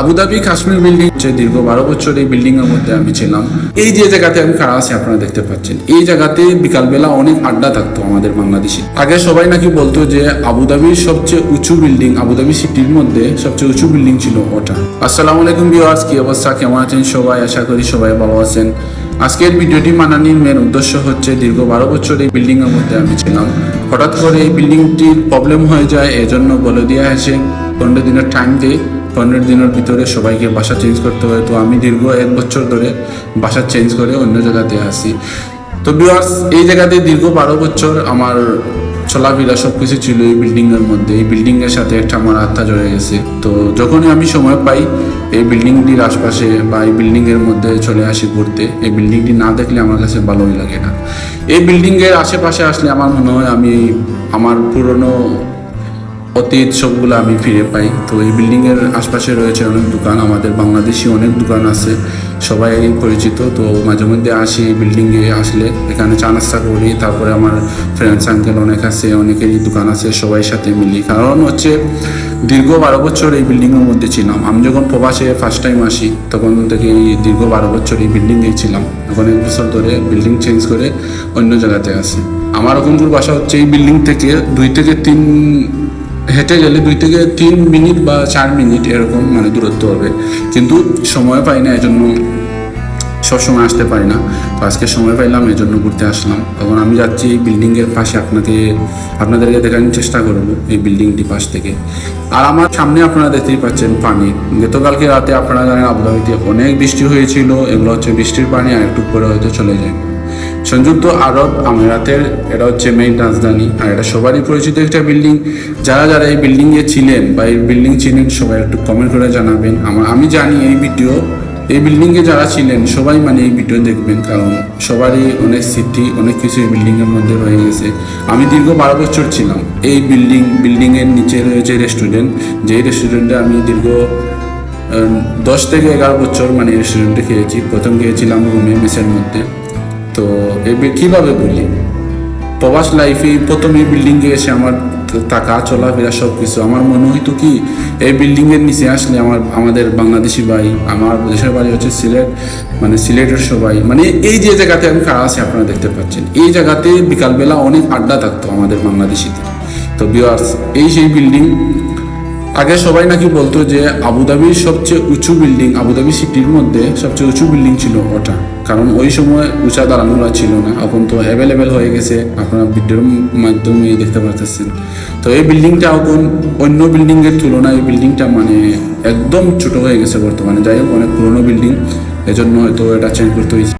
Abu Dhabi Kashmir building হচ্ছে দীর্ঘ বারো বছর এই বিল্ডিং এর মধ্যে আমি ছিলাম। এই যে জায়গাতে আমি খাড়া আছি, আপনারা দেখতে পাচ্ছেন। এই জায়গাতে বিকালবেলা অনেক আড্ডা থাকতো আমাদের বাংলাদেশি। আগে সবাই নাকি বলতো যে আবুধাবির সবচেয়ে উঁচু বিল্ডিং আবুধাবি সিটির মধ্যে সবচেয়ে উঁচু বিল্ডিং ছিল ওটা। আসসালামু আলাইকুম ভিউয়ার্স কি অবস্থা? কেমন আছেন সবাই? আশা করি সবাই ভালো আছেন। আজকের ভিডিওটি মানানির মেন উদ্দেশ্য হচ্ছে দীর্ঘ বারো বছর এই বিল্ডিং এর মধ্যে আমি ছিলাম। হঠাৎ করে এই বিল্ডিংটির প্রবলেম হয়ে যায়, এজন্য বলে দেওয়া হয়েছে, পনেরো দিনের টাইম দিয়ে পনেরো দিনের ভিতরে সবাইকে বাসা চেঞ্জ করতে হয় তো আমি দীর্ঘ এক বছর ধরে বাসা চেঞ্জ করে অন্য জায়গাতে আসি তো বিয়ার্স এই জায়গাতে দীর্ঘ বারো বছর আমার চলাফেরা সব কিছু ছিল এই বিল্ডিং এর মধ্যে। এই বিল্ডিং এর সাথে একটা আমার আত্মা জড়ে গেছে। তো যখনই আমি সময় পাই, এই বিল্ডিংটির আশপাশে বা এই বিল্ডিংয়ের মধ্যে চলে আসি ঘুরতে, এই বিল্ডিংটি না দেখলে আমার কাছে ভালোই লাগে না। এই বিল্ডিং এর আশেপাশে আসলে আমার মনে হয় আমি আমার পুরনো অতীত সবগুলো আমি ফিরে পাই। তো এই বিল্ডিংয়ের আশপাশে রয়েছে অনেক দোকান, আমাদের বাংলাদেশি অনেক দোকান আছে, সবাই পরিচিত। তো মাঝে মধ্যে আসি এই বিল্ডিং এ আসলে এখানে চা নাস্তা করি, তারপরে আমার ফ্রেন্ডস আঙ্কেল অনেক আছে, অনেকেরই দোকান আছে, সবাই সাথে মিলি। কারণ হচ্ছে দীর্ঘ বারো বছর এই বিল্ডিংয়ের মধ্যে ছিলাম। আমি যখন প্রবাসে ফার্স্ট টাইম আসি, তখন থেকে এই দীর্ঘ বারো বছর এই বিল্ডিং এ ছিলাম। এখন এক বছর ধরে বিল্ডিং চেঞ্জ করে অন্য জায়গাতে আসি আমার রকমপুর বাসা হচ্ছে এই বিল্ডিং থেকে দুই থেকে তিন হেঁটে গেলে দুই থেকে তিন মিনিট বা চার মিনিট এরকম মানে দূরত্ব হবে। কিন্তু সময় পাই না, এজন্য সবসময় আসতে পারি না। তো আজকে সময় পাইলাম এই জন্য ঘুরতে আসলাম। তখন আমি যাচ্ছি এই বিল্ডিংয়ের পাশে, আপনাকে, আপনাদেরকে দেখানোর চেষ্টা করব এই বিল্ডিংটি পাশ থেকে। আর আমার সামনে আপনারা দেখতেই পাচ্ছেন পানি। গতকালকে রাতে আপনারা জানেন, আবুধাবিতে অনেক বৃষ্টি হয়েছিল। এগুলো হচ্ছে বৃষ্টির পানি, আর একটু পরে হয়তো চলে যায়। সংযুক্ত আরব আমিরাতের, এটা হচ্ছে মেইন রাজধানী, আর এটা সবারই পরিচিত একটা বিল্ডিং যারা যারা এই বিল্ডিং এ ছিলেন বা এই বিল্ডিং ছিলেন সবাই একটু কমেন্ট করে জানাবেন। আমার, আমি জানি এই ভিডিও এই বিল্ডিং এ যারা ছিলেন, সবাই মানে এই ভিডিও দেখবেন, কারণ সবারই অনেক স্মৃতি অনেক কিছু এই বিল্ডিং এর মধ্যে রয়ে গেছে। আমি দীর্ঘ বারো বছর ছিলাম। এই বিল্ডিং বিল্ডিং এর নিচে রয়েছে রেস্টুরেন্ট যেই রেস্টুরেন্টে আমি দীর্ঘ দশ থেকে এগারো বছর মানে রেস্টুরেন্টে খেয়েছি। প্রথম খেয়েছিলাম রুমে মেসের মধ্যে। তো এবার কীভাবে বলি? প্রবাস লাইফে প্রথম এই বিল্ডিংয়ে এসে আমার টাকা চলাফেরা সব কিছু আমার মনে হইতো কি, এই বিল্ডিংয়ের নিচে আসলে আমার, আমাদের বাংলাদেশি ভাই, আমার দেশের বাড়ি হচ্ছে সিলেট মানে সিলেটের সবাই। মানে এই যে জায়গাতে আমি খাড়া আছি, আপনারা দেখতে পাচ্ছেন। এই জায়গাতে বিকালবেলা অনেক আড্ডা থাকতো আমাদের বাংলাদেশিদের। তো বিওয়ার্স এই সেই বিল্ডিং আগে সবাই নাকি বলতো যে আবুধাবির সবচেয়ে উঁচু বিল্ডিং আবুধাবি সিটির মধ্যে সবচেয়ে উঁচু বিল্ডিং ছিল ওটা। কারণ ওই সময় উঁচা দালানগুলো ছিল না। এখন তো অ্যাভেলেবেল হয়ে গেছে। আপনারা ভিডিওর মাধ্যমে দেখতে পাচ্ছেন তো এই বিল্ডিংটা এখন অন্য বিল্ডিংয়ের তুলনায় এই বিল্ডিংটা মানে একদম ছোট হয়ে গেছে বর্তমানে। যাই হোক, অনেক পুরোনো বিল্ডিং। এজন্য হয়তো এটা চেঞ্জ করতে হয়েছে।